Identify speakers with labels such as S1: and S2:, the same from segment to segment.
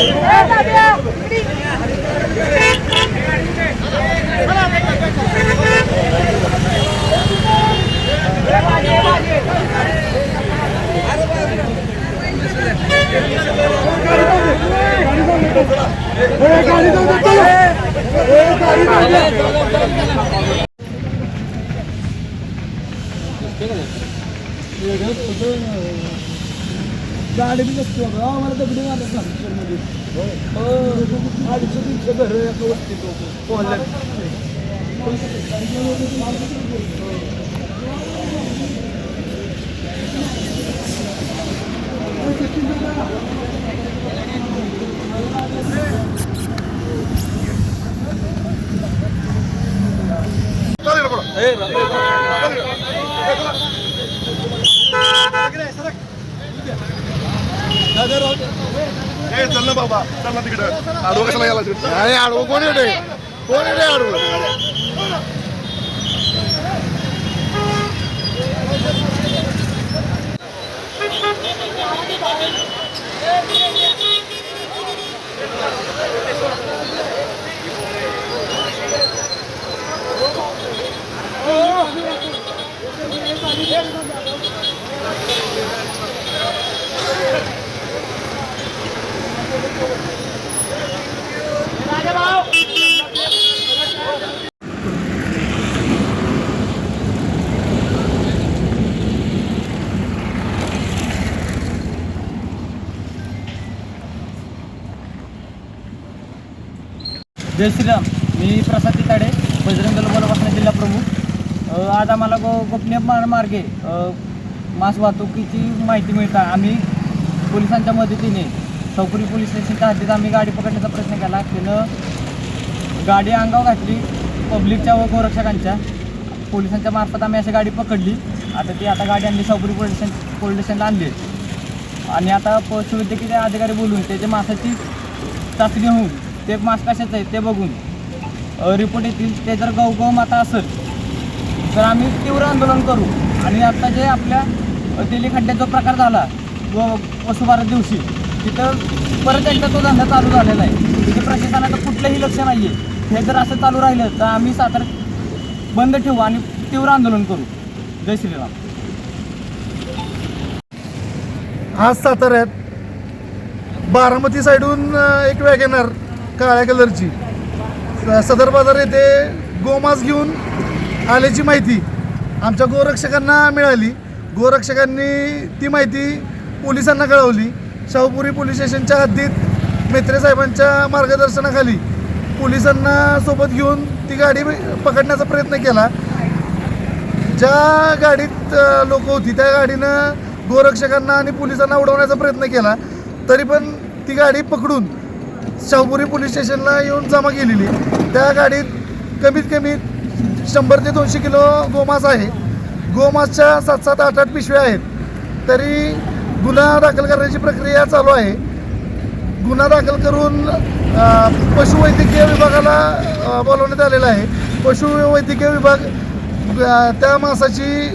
S1: गाॾी गाडी बी नसतो बघा आम्हाला दगडी मारत मध्ये अडीचशे तीनशे घर एका वस्तीत पोहल्या
S2: ए चल ना बाबा चल ना तिकडे आडवं कशाला गेला नाही आडवं कोण येते कोण येते आडवं
S3: जय श्रीराम. मी प्रसाद तिताडे बजरंग दल बलवासना जिल्हा प्रमुख. आज आम्हाला गो गोपनीय मार मार्गे मास वाहतुकीची माहिती मिळता. आम्ही पोलिसांच्या मदतीने चौकरी पोलीस स्टेशनच्या हद्दीत आम्ही गाडी पकडण्याचा प्रयत्न केला. त्यानं गाडी अंगावर घातली पब्लिकच्या व गोरक्षकांच्या. पोलिसांच्या मार्फत आम्ही अशी गाडी पकडली. आता ती आता गाडी आणली चौकरी पोलीस स्टेशन पोलीस स्टेशनला आणली आहे. आणि आता पशुवैद्यकीय अधिकारी बोलून त्याच्या मासाची चाचणी होऊन ते मास कशाचं आहे ते बघून. रिपोर्ट येतील ते जर गौ गौ माता असेल तर आम्ही तीव्र आंदोलन करू. आणि आता जे आपल्या तेली खड्ड्याचा जो प्रकार झाला व वसुबारा दिवशी तिथं परत एकदा तो धंदा चालू झालेला आहे. तिथे प्रशासनाचं कुठलंही लक्ष नाही आहे हे जर असं चालू राहिलं तर आम्ही सातारा बंद ठेवू आणि तीव्र आंदोलन करू. जय श्रीराम.
S2: आज साताऱ्यात बारामती साईडहून एक वॅगनर काळ्या कलरची स- सदर बाजार येथे गोमास घेऊन आल्याची माहिती आमच्या गोरक्षकांना मिळाली. गोरक्षकांनी ती माहिती पोलिसांना कळवली. शाहूपुरी पोलीस स्टेशनच्या हद्दीत मेत्रे साहेबांच्या मार्गदर्शनाखाली पोलिसांना सोबत घेऊन ती गाडी पकडण्याचा प्रयत्न केला. ज्या गाडीत लोक होती त्या गाडीनं गोरक्षकांना आणि पोलिसांना उडवण्याचा प्रयत्न केला. तरी पण ती गाडी पकडून शाहपुरी पोलीस स्टेशनला येऊन जमा केलेली. त्या गाडीत कमीत कमी शंभर ते दोनशे किलो गोमास आहे. गोमासच्या सात सात आठ आठ पिशव्या आहेत. तरी गुन्हा दाखल करण्याची प्रक्रिया चालू आहे. गुन्हा दाखल करून पशुवैद्यकीय विभागाला बोलवण्यात आलेलं आहे. पशुवैद्यकीय विभाग त्या मासाची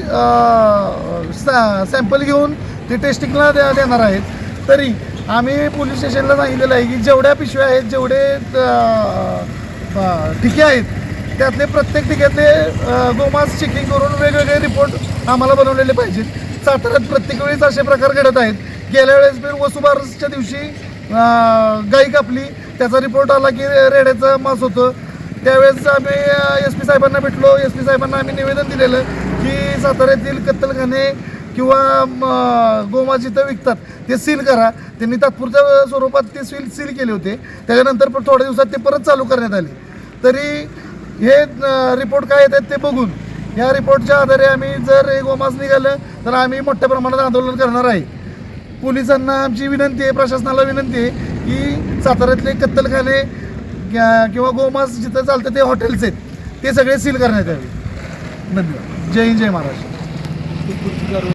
S2: सॅम्पल घेऊन ते टेस्टिंगला द्या देणार आहेत. तरी आम्ही पोलीस स्टेशनला सांगितलेलं आहे की जेवढ्या पिशव्या आहेत जेवढे ठिके आहेत त्यातले प्रत्येक ठिक्यातले गोमास चेकिंग करून वेगवेगळे रिपोर्ट आम्हाला बनवलेले पाहिजेत साताऱ्यात प्रत्येक वेळेस असे प्रकार घडत आहेत. गेल्या वेळेस मी वसुबारसच्या दिवशी गाई कापली. त्याचा रिपोर्ट आला की रेड्याचं मास होतं. त्यावेळेस आम्ही एस पी साहेबांना भेटलो. एस पी साहेबांना आम्ही निवेदन दिलेलं की साताऱ्यातील कत्तलखाने किंवा गोमास जिथं विकतात. ते सील करा. त्यांनी तात्पुरत्या स्वरूपात ते सील सील केले होते. त्याच्यानंतर पण थोड्या दिवसात ते परत चालू करण्यात आले. तरी हे रिपोर्ट काय येतात ते बघून. या रिपोर्टच्या आधारे आम्ही जर हे गोमास निघालं तर आम्ही मोठ्या प्रमाणात आंदोलन करणार आहे. पोलिसांना आमची विनंती आहे प्रशासनाला विनंती आहे की साताऱ्यातले कत्तलखाने किंवा गोमास जिथं चालतं ते हॉटेल्स आहेत ते सगळे सील करण्यात यावे. धन्यवाद. जय हिंद जय महाराष्ट्र.